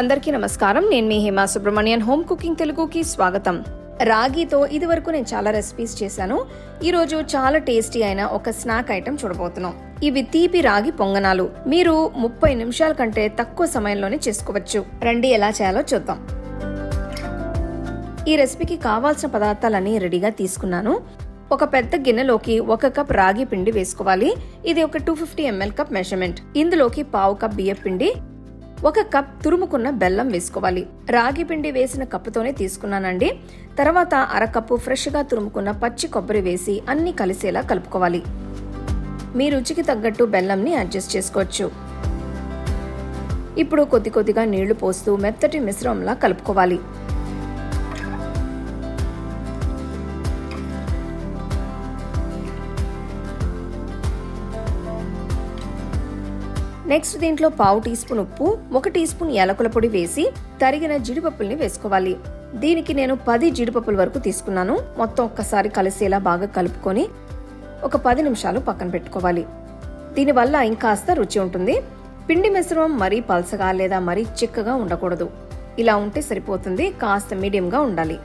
అందరికీ నమస్కారం. నేను మీ హేమా సుబ్రహ్మణ్యన్. హోమ్ కుకింగ్ తెలుగుకి స్వాగతం. రాగితో ఇదివరకు నేను చాలా రెసిపీస్ చేశాను. ఈరోజు చాలా టేస్టీ అయిన ఒక స్నాక్ ఐటెం చూడబోతున్నాం. ఇవి తీపి రాగి పొంగనాలు. మీరు ముప్పై నిమిషాల కంటే తక్కువ సమయంలోనే చేసుకోవచ్చు. రండి ఎలా చేయాలో చూద్దాం. ఈ రెసిపీకి కావాల్సిన పదార్థాలన్నీ రెడీగా తీసుకున్నాను. ఒక పెద్ద గిన్నెలోకి ఒక కప్ రాగి పిండి వేసుకోవాలి. ఇది ఒక two fifty ML cup measurement ఇందులోకి పావు కప్ బియ్యం పిండి ఒక కప్ తురుముకున్న బెల్లం వేసుకోవాలి. రాగి పిండి వేసిన కప్పుతోనే తీసుకున్నానండి. తర్వాత అరకప్పు ఫ్రెష్గా తురుముకున్న పచ్చి కొబ్బరి వేసి అన్ని కలిసేలా కలుపుకోవాలి. మీ రుచికి తగ్గట్టు బెల్లంని అడ్జస్ట్ చేసుకోవచ్చు. ఇప్పుడు కొద్ది కొద్దిగా నీళ్ళు పోస్తూ మెత్తటి మిశ్రమంలా కలుపుకోవాలి. నెక్స్ట్ దీంట్లో పావు టీ స్పూన్ ఉప్పు ఒక టీ స్పూన్ యాలకుల పొడి వేసి తరిగిన జీడిపప్పుల్ని వేసుకోవాలి. దీనికి నేను పది జీడిపప్పుల వరకు తీసుకున్నాను. మొత్తం ఒక్కసారి కలిసేలా బాగా కలుపుకొని ఒక పది నిమిషాలు పక్కన పెట్టుకోవాలి. దీనివల్ల ఇంకాస్త రుచి ఉంటుంది. పిండి మిశ్రమం మరీ పలసగా లేదా మరీ చిక్కగా ఉండకూడదు. ఇలా ఉంటే సరిపోతుంది. కాస్త మీడియంగా ఉండాలి.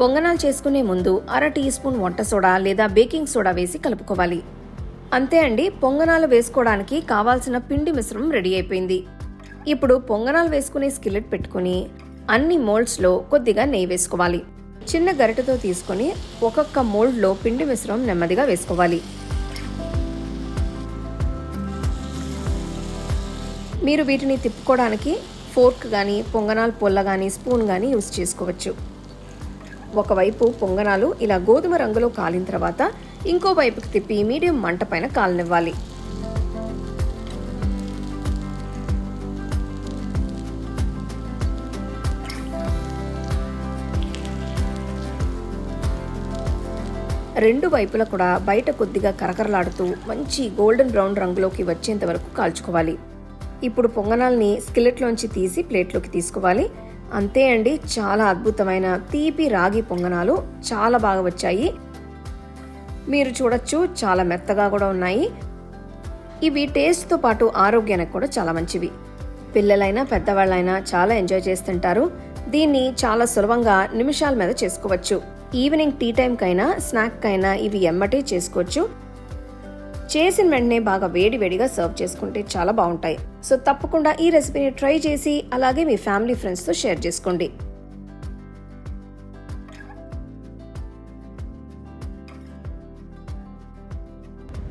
పొంగనాలు చేసుకునే ముందు అర టీ స్పూన్ వంట సోడా లేదా బేకింగ్ సోడా వేసి కలుపుకోవాలి. అంతే అండి పొంగనాలు వేసుకోవడానికి కావాల్సిన పిండి మిశ్రమం రెడీ అయిపోయింది. ఇప్పుడు పొంగనాలు వేసుకునే స్కిల్లెట్ పెట్టుకుని అన్ని మోల్డ్స్లో కొద్దిగా నెయ్యి వేసుకోవాలి. చిన్న గరిటతో తీసుకొని ఒక్కొక్క మోల్డ్లో పిండి మిశ్రమం నెమ్మదిగా వేసుకోవాలి. మీరు వీటిని తిప్పుకోవడానికి ఫోర్క్ కానీ పొంగనాల పొల్ల కానీ స్పూన్ కానీ యూస్ చేసుకోవచ్చు. ఒకవైపు పొంగనాలు ఇలా గోధుమ రంగులో కాలిన తర్వాత ఇంకో వైపుకి తిప్పి మీడియం మంట పైన కాలనివ్వాలి రెండు వైపులా కూడా బయట కొద్దిగా కరకరలాడుతూ మంచి గోల్డెన్ బ్రౌన్ రంగులోకి వచ్చేంత వరకు కాల్చుకోవాలి. ఇప్పుడు పొంగనాల్ని స్కిలెట్లోంచి తీసి ప్లేట్లోకి తీసుకోవాలి. అంతే అండి చాలా అద్భుతమైన తీపి రాగి పొంగనాలు చాలా బాగా వచ్చాయి. మీరు చూడొచ్చు చాలా మెత్తగా కూడా ఉన్నాయి. ఇవి టేస్ట్తో పాటు ఆరోగ్యానికి కూడా చాలా మంచివి. పిల్లలైనా పెద్దవాళ్ళైనా చాలా ఎంజాయ్ చేస్తుంటారు. దీన్ని చాలా సులభంగా నిమిషాల మీద చేసుకోవచ్చు. ఈవినింగ్ టీ టైంకైనా స్నాక్కైనా ఇవి ఎమ్మటే చేసుకోవచ్చు. చేసిన వెంటనే బాగా వేడి వేడిగా సర్వ్ చేసుకుంటే చాలా బాగుంటాయి. సో తప్పకుండా ఈ రెసిపీని ట్రై చేసి అలాగే మీ ఫ్యామిలీ ఫ్రెండ్స్తో షేర్ చేసుకోండి.